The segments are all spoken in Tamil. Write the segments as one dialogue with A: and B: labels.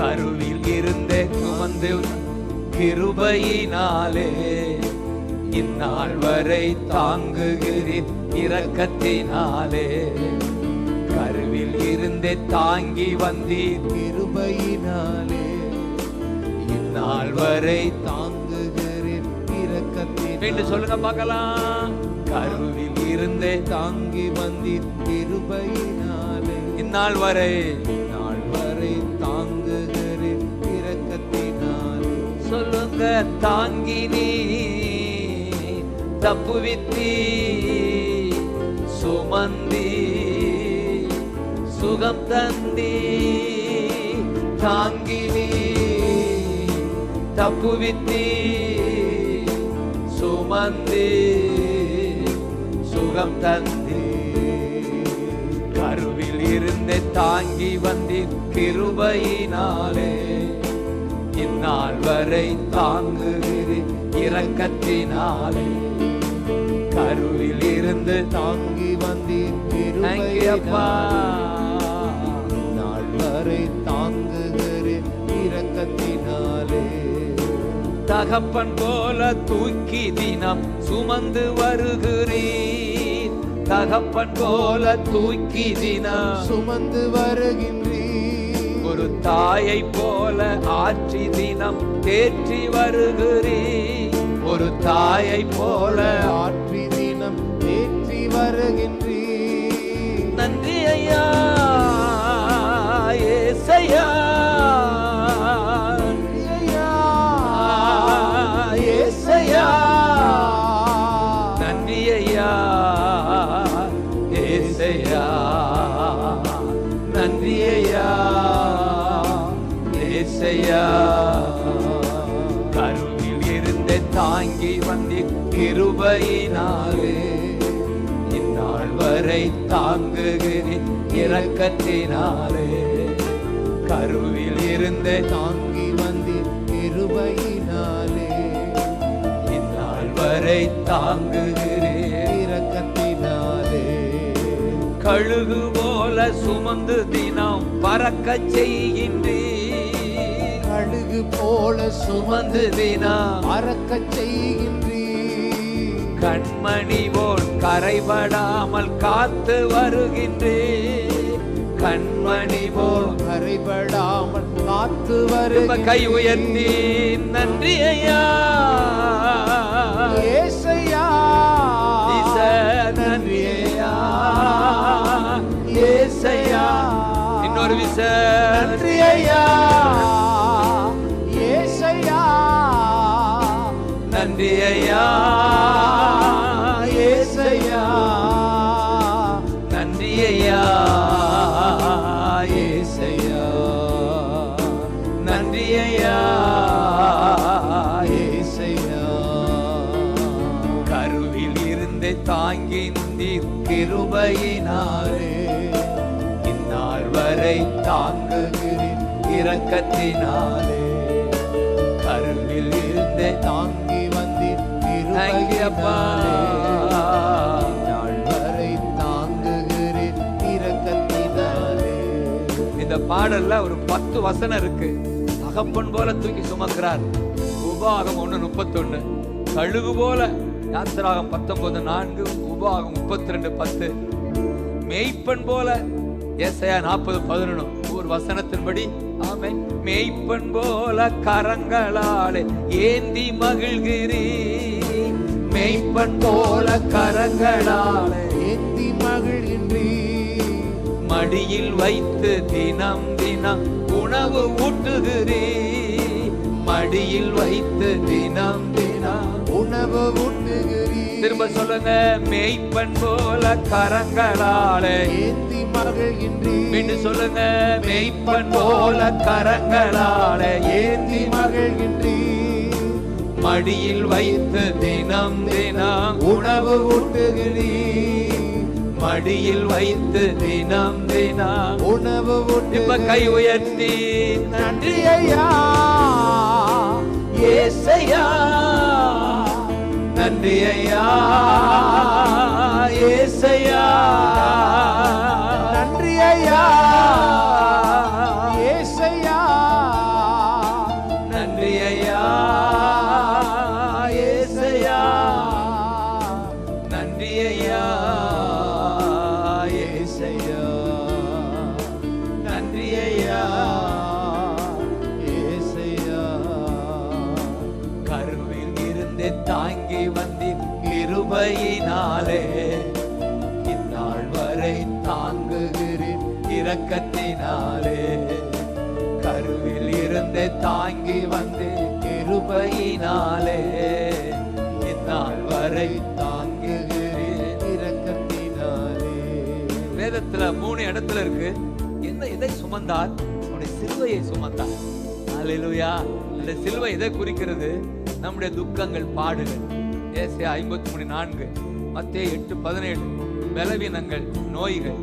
A: கருவில் இருந்தே சுமந்து கிருபையினாலே இந்நாள் வரை தாங்குகிறீர் இரக்கத்தினாலே. கருவில் இருந்தே தாங்கி வந்தீர்
B: கிருபையினாலே
A: இந்நாள் வரை
B: தாங்குகிறேன் இரக்கத்தின்
A: சொல்லுங்க பார்க்கலாம். கருவில் இருந்தே
B: தாங்கி வந்தீர் கிருபையினாலே.
A: இந்நாள் வரை.
B: நாள் வரை
A: சொல்லுங்க தாங்கி நீ தப்புவித்தி சுமந்தி சுகம் தந்தி தாங்கி நீ தப்புவித்தி சுமந்தி சுகம் தந்தி. கருவில் இருந்து தாங்கி வந்தி கிருபையினாலே. இந்நாள் வரை தாங்குகிறேன் இரக்கத்தினாலே. கருவில் இருந்து
B: தாங்கி. கிருபையினாலே. நாள் வரை தாங்குகிறேன் இரக்கத்தினாலே.
A: தகப்பன் போல தூக்கி தினம் சுமந்து வருகிறீர். தகப்பன் போல தூக்கி தினம்
B: சுமந்து வருகின்றீர்
A: ஒரு தாயை போல ஆற்றி தினம் தேற்றி வருகிறீ ஒரு தாயை போல
B: ஆற்றி தினம்
A: தேற்றி வருகின்ற கருவில் இருந்து தாங்கி வந்தி கிருபையினாலே இந்நாள் வரை தாங்குகிறேன் இரக்கத்தினாலே. கருவில் இருந்து
B: தாங்கி வந்தி கிருபையினாலே
A: இந்நாள் வரை தாங்குகிறேன்
B: இரக்கத்தினாலே.
A: கழுகு போல சுமந்து தினம் பறக்க செய்கின்றேன்.
B: கழுகு போல
A: சுமந்து தினம்
B: மறக்கச் செய்கின்றீர்
A: கண்மணி போல் கரைபடாமல் காத்து வருகின்றேன். கண்மணி போல்
B: கரைபடாமல் காத்து வருகின்ற
A: கை உயர்த்தி நன்றி ஐயா.
B: ஏசையா.
A: நன்றி ஐயா. ஏசையா. இன்னொரு விச
B: நன்றி ஐயா.
A: நன்றி ஐயா ஏசையா நன்றி ஐயா ஏசையா நன்றி ஐயா
B: ஏசையா.
A: கருவில் இருந்து தாங்கி நீர் கிருபையினாலே இந்நாள் வரை தாங்குகிறேன் இரக்கத்தினாலே. கருவில் இருந்தே
B: தாங்கி இரக்கத்தினாலே.
A: இந்த பாடல்ல ஒரு பத்து வசனம் இருக்கு. தகப்பன் போல தூக்கி சுமக்கிறார். உபாகம் ஒண்ணு முப்பத்தொன்னு. கழுகு போல யாத்திராகம் பத்தொன்பது நான்கு உபாகம் முப்பத்தி ரெண்டு பத்து. மேய்ப்பன் போல ஏசாயா நாற்பது பதினொன்று ஒரு வசனத்தின்படி ஆமென். மேய்ப்பன் போல கரங்களாலே ஏந்தி மகிழ்கிறீ மேய்ப்பன் போல கரங்களாலே
B: ஏந்தி மகிழ்கின்றி.
A: மடியில் வைத்து தினம் தினம் உணவு ஊட்டுகிறீ. மடியில் வைத்து தினம் தினம்
B: உணவு ஊட்டுகிறீ.
A: திரும்ப சொல்லுங்க மேய்ப்பன் போல கரங்களாலே
B: ஏந்தி மகிழ்கின்றி.
A: மீண்டும் சொல்லுங்க மேய்ப்பன் போல கரங்களாலே
B: ஏந்தி மகிழ்கின்றீ.
A: மடியில் வைத்து தினம் தினம்
B: உணவு ஊட்டுகிறீர்.
A: மடியில் வைத்து தினம் தினம்
B: உணவு
A: ஊட்டு கை உயர்த்தி
B: நன்றி ஐயா
A: ஏசையா நன்றி ஐயா ஏசையா
B: நன்றி ஐயா
A: இரக்கத்தினாலே கருவில் இருந்து தாங்கி வந்து கிருபையினாலே இந்நாள் வரை தாங்குகிறேன்
B: இரக்கத்தினாலே.
A: வேதத்துல மூணு இடத்துல இருக்கு. என்ன இதை சுமந்தார்? உன்னுடைய சிலுவையை சுமந்தார். அலையிலுயா அந்த சிலுவை இதை குறிக்கிறது? நம்முடைய துக்கங்கள் பாடுகள். ஏசே ஐம்பத்தி மூணு நான்கு மத்திய எட்டு பதினேழு. பலவீனங்கள் நோய்கள்.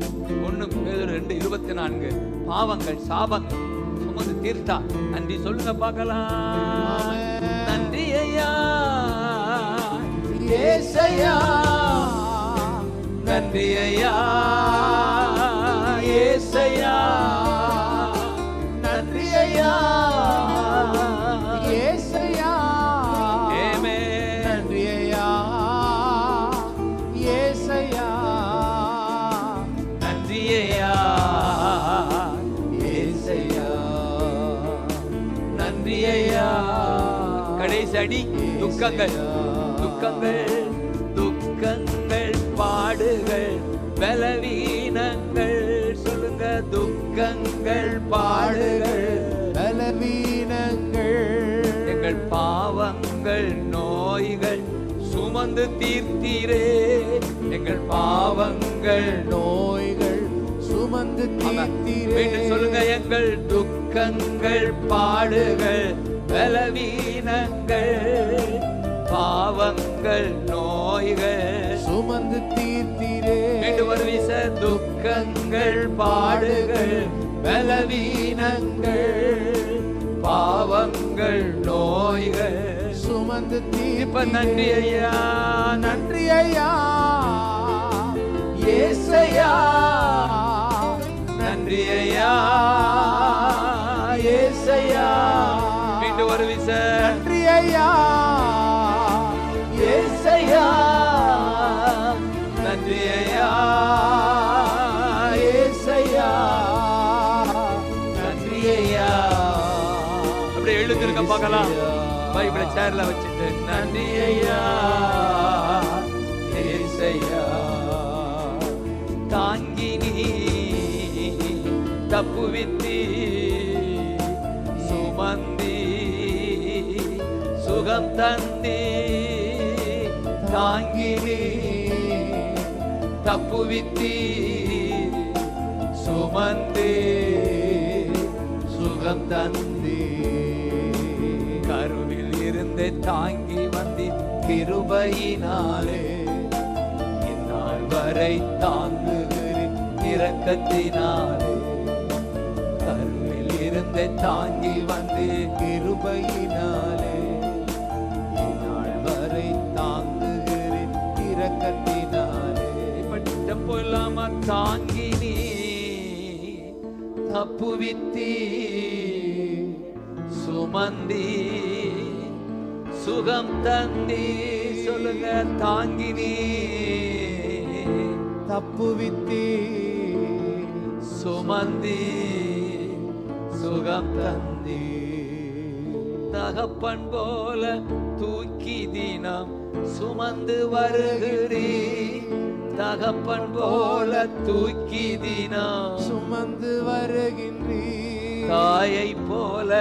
A: ஒன்று ரெண்டு இருபத்தி நான்கு. பாவங்கள் சாபங்கள். சுமந்து தீர்த்தா. நன்றி சொல்லுங்க பார்க்கலாம். நன்றி ஐயா
B: ஏசையா.
A: நன்றி ஐயா அடி துக்கங்கள் துக்கங்கள் துக்கங்கள் பாடுகள் பலவீனங்கள். சொல்லுங்க துக்கங்கள் பாடுகள்
B: பலவீனங்கள்.
A: எங்கள் பாவங்கள் நோய்கள் சுமந்து தீர்த்தீரே. எங்கள் பாவங்கள்
B: நோய்கள் சுமந்து தீர்த்தீரே.
A: சொல்லுங்க எங்கள் துக்கங்கள் பாடுகள் பலவீனங்கள் பாவங்கள் நோய்கள்.
B: சுமந்து தீர்த்தீரே.
A: மீண்டும் ஒரு வீச துக்கங்கள் பாடுகள் பலவீனங்கள் பாவங்கள் நோய்கள்.
B: சுமந்து தீர்த்தீரே.
A: நன்றி ஐயா
B: நன்றி. ஐயா ஏசையா
A: அப்படியே எழுந்திருக்க பார்க்கலாம் பைபிள சேர்ல வச்சுட்டு நன்றி ஐயா தாங்கி நீ தப்புவித்தி சுமந்தி சுகம் தந்தி தாங்கி நீ தப்புவித்தி சுமந்தி சுகம் தந்தி. கருவில் தாங்கி வந்தி கிருபையினாலே. இந்நாள் வரை தாங்குகிறேன் இரக்கத்தினாலே. கருவில் இருந்து தாங்கி வந்து
B: கிருபையினாலே. இந்நாள் வரை தாங்குகிறேன் இரக்கத்தினாலே.
A: பட்ட பொல்லாம தாங்கி நீ தப்புவித்தீ சுமந்தீ சுகம் தந்தி சொல்லுங்க தாங்கி நீ
B: தப்புவித்தீ
A: சுமந்தி சுகம் தந்தி தகப்பன் போல தூக்கி தினம் சுமந்து வருகிறீ தகப்பன் போல தூக்கி தினம்
B: சுமந்து வருகின்றீ
A: தாயை போல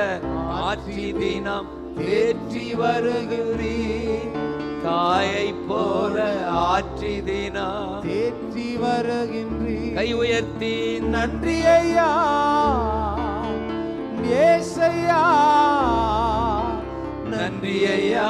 A: ஆற்றி தினம் தேற்றி வருகிறீ தாயை போல ஆற்றி தினம்
B: தேற்றி வருகின்றீ
A: கை உயர்த்தி
B: நன்றி ஐயா ஏசையா
A: நன்றி ஐயா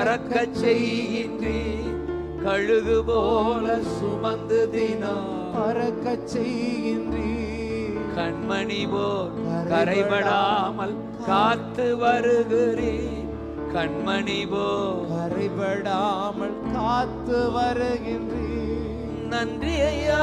A: பறக்க செய்கின்றி கழுகு போல சுமந்து தினம்.
B: பறக்க செய்கின்றீ
A: கண்மணி போல் கரைபடாமல் காத்து வருகிறேன் கண்மணி போல்
B: கரைபடாமல் காத்து வருகின்றீ
A: நன்றி ஐயா.